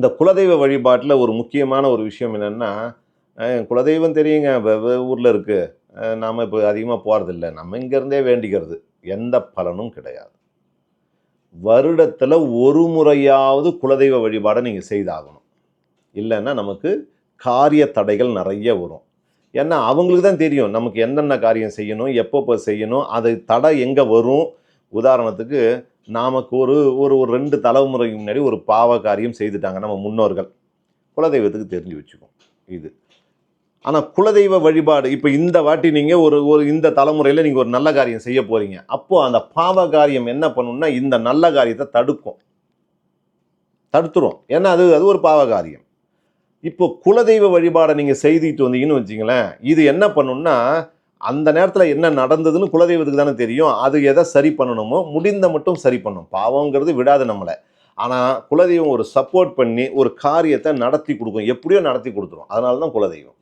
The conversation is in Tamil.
இந்த குலதெய்வ வழிபாட்டில் ஒரு முக்கியமான ஒரு விஷயம் என்னென்னா குலதெய்வம் தெரியுங்க வெவ்வே ஊரில் இருக்குது நாம் இப்போ அதிகமாக போகிறதில்ல நம்ம இங்கேருந்தே வேண்டிக்கிறது. எந்த பலனும் கிடையாது. வருடத்தில் ஒரு முறையாவது குலதெய்வ வழிபாடை நீங்கள் செய்தாகணும். இல்லைன்னா நமக்கு காரிய தடைகள் நிறைய வரும். ஏன்னா அவங்களுக்கு தான் தெரியும் நமக்கு என்னென்ன காரியம் செய்யணும் எப்பப்போ செய்யணும் அது தடை எங்கே வரும்? உதாரணத்துக்கு நமக்கு ஒரு ஒரு ஒரு ரெண்டு தலைமுறைக்கு முன்னாடி ஒரு பாவ காரியம் செய்துட்டாங்க நம்ம முன்னோர்கள். குலதெய்வத்துக்கு தெரிஞ்சு வச்சுக்கோம் இது. ஆனால் குலதெய்வ வழிபாடு இப்போ இந்த வாட்டி நீங்கள் ஒரு ஒரு இந்த தலைமுறையில் நீங்கள் ஒரு நல்ல காரியம் செய்ய போகிறீங்க அப்போது அந்த பாவ காரியம் என்ன பண்ணும்னா இந்த நல்ல காரியத்தை தடுக்கும். தடுத்துரும். ஏன்னா அது அது ஒரு பாவ காரியம். இப்போ குலதெய்வ வழிபாடை நீங்கள் செய்துட்டு வந்தீங்கன்னு வச்சிங்களேன் இது என்ன பண்ணுன்னா அந்த நேரத்தில் என்ன நடந்ததுன்னு குலதெய்வத்துக்கு தானே தெரியும். அது எதை சரி பண்ணணுமோ முடிந்த மட்டும் சரி பண்ணும். பாவங்கிறது விடாது நம்மளை. ஆனால் குலதெய்வம் ஒரு சப்போர்ட் பண்ணி ஒரு காரியத்தை நடத்தி கொடுக்கும். எப்படியோ நடத்தி கொடுத்துரும். அதனால தான் குலதெய்வம்.